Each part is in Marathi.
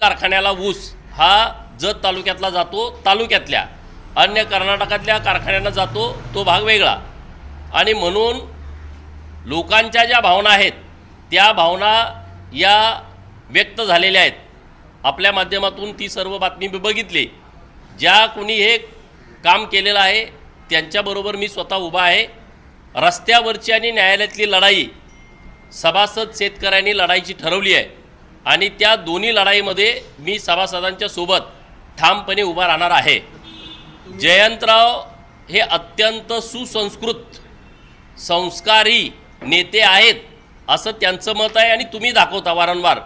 कारखान्याला ऊस हा जत तालुक्यातला जातो तालुक्यातल्या. अन्य कर्नाटकातल्या कारखान्यांना जातो तो भाग वेगळा. आणि म्हणून लोकांच्या ज्या भावना आहेत त्या भावना या व्यक्त झालेल्या आहेत. आपल्या माध्यमातून ती सर्व बातमी मी बघितली. ज्या कोणी हे काम केलेलं आहे त्यांच्याबरोबर मी स्वतः उभा आहे. रस्त्यावरची आणि न्यायालयातली लढाई सभासद शेतकऱ्यांनी लढाईची ठरवली आहे. आणि त्या दोन्ही लढाईमध्ये मी सभासदांच्या सोबत ठामपणे उभा राहणार आहे. जयंतराव हे अत्यंत सुसंस्कृत संस्कारी नेते आहेत असं त्यांचं मत आहे आणि तुम्ही दाखवता वारंवार.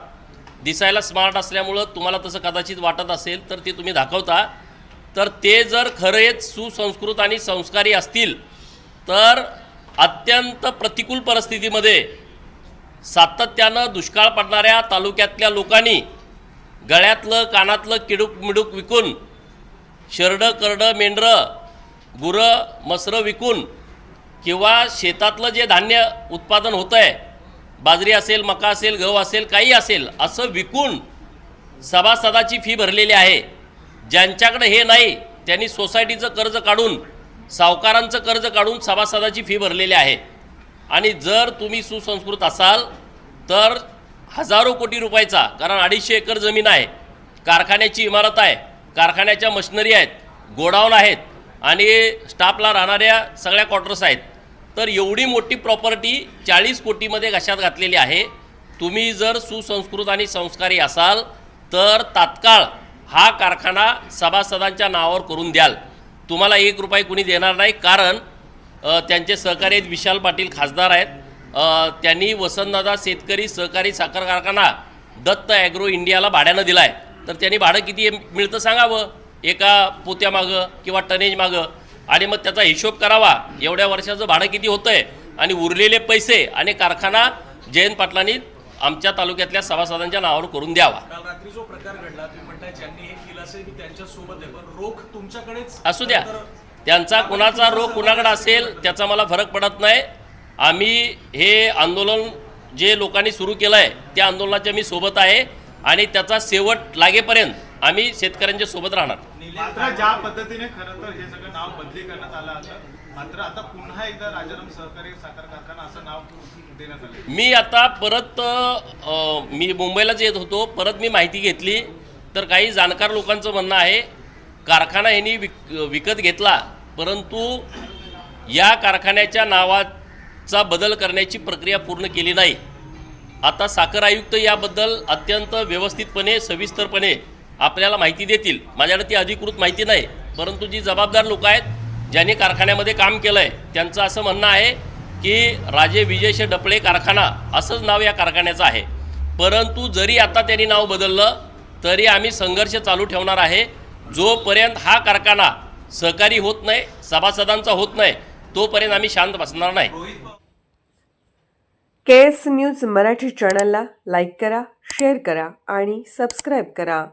दिसायला स्मार्ट असल्यामुळं तुम्हाला तसं कदाचित वाटत असेल तर ते तुम्ही दाखवता. तर ते जर खरेच सुसंस्कृत आणि संस्कारी असतील तर अत्यंत प्रतिकूल परिस्थितीमध्ये सातत्यानं दुष्काळ पडणाऱ्या तालुक्यातल्या लोकांनी गळ्यातलं कानातलं किडूक मिडूक विकून शरडं करडं मेंढरं गुरं मसरं विकून किंवा शेतातलं जे धान्य उत्पादन होतं आहे बाजरी असेल मका असेल गहू असेल काही असेल असं विकून सभासदाची फी भरलेली आहे. ज्यांच्याकडे हे नाही त्यांनी सोसायटीचं कर्ज काढून सावकारांचं कर्ज काढून सभासदाची फी भरलेली आहे. आणि जर तुम्ही सुसंस्कृत असाल तर हजारो कोटी रुपयाचा कारण अडीचशे एकर जमीन आहे कारखान्याची इमारत आहे कारखान्याच्या मशिनरी आहेत गोडाऊन आहेत आणि स्टाफला राहणाऱ्या सगळ्या क्वार्टर्स आहेत तर एवढी मोठी प्रॉपर्टी चाळीस कोटीमध्ये घशात घातलेली आहे. तुम्ही जर सुसंस्कृत आणि संस्कारी असाल तर तात्काळ हा कारखाना सभासदांच्या नावावर करून द्याल. तुम्हाला एक रुपये कुणी देणार नाही कारण त्यांचे सहकारी आहेत विशाल पाटील खासदार आहेत. त्यांनी वसंतदादा शेतकरी सहकारी साखर कारखाना दत्त ॲग्रो इंडियाला भाड्यानं दिला आहे तर त्यांनी भाडं किती मिळतं सांगावं? एका पोत्यामागं किंवा टनेज मागं? आणि मग त्याचा हिशोब करावा. एवढ्या वर्षाचं भाडं किती होतं आहे आणि उरलेले पैसे आणि कारखाना जयंत पाटलांनी आमच्या तालुक्यातल्या सभासदांच्या नावावर करून द्यावा. काल रात्री जो प्रकार घडला तुम्ही म्हणताय ज्यांनी हे केलं असेल मी त्यांच्यासोबत आहे. पण रोख तुमच्याकडेच असू द्या. त्यांचा कुणाचा रोग कुणाकडे असेल त्याचा मला फरक पडत नाही. आम्ही हे आंदोलन जे लोकांनी सुरू केलं आहे त्या आंदोलनाच्या मी सोबत आहे आणि त्याचा शेवट लागेपर्यंत आम्ही शेतकऱ्यांच्या सोबत राहणार. मात्र ज्या पद्धतीने खरं तर हे सगळं नाव बदली करण्यात आलं होतं मात्र आता पुन्हा एकदा राजाराम सहकारी साखर कारखाना असं नाव देण्यात आलं. मी आता परत अ, मी मुंबईलाच येत होतो परत मी माहिती घेतली. तर काही जाणकार लोकांचं म्हणणं आहे कारखाना यांनी विक विकत घेतला परंतु या कारखान्याच्या नावाचा बदल करण्याची प्रक्रिया पूर्ण केली नाही. आता साखर आयुक्त याबद्दल अत्यंत व्यवस्थितपणे सविस्तरपणे आपल्याला माहिती देतील. माझ्याकडे ती अधिकृत माहिती नाही परंतु जी जबाबदार लोक आहेत ज्यांनी कारखान्यामध्ये काम केलं आहे त्यांचं असं म्हणणं आहे की राजे विजयशे डपळे कारखाना असंच नाव या कारखान्याचं आहे. परंतु जरी आता त्यांनी नाव बदललं तरी आम्ही संघर्ष चालू ठेवणार आहे. जोपर्यंत हा कारखाना सहकारी होत नाही सभासदांचा होत नाही तोपर्यंत आम्ही शांत बसणार नाही. के एस न्यूज मराठी चॅनलला लाईक करा शेअर करा आणि सबस्क्राईब करा.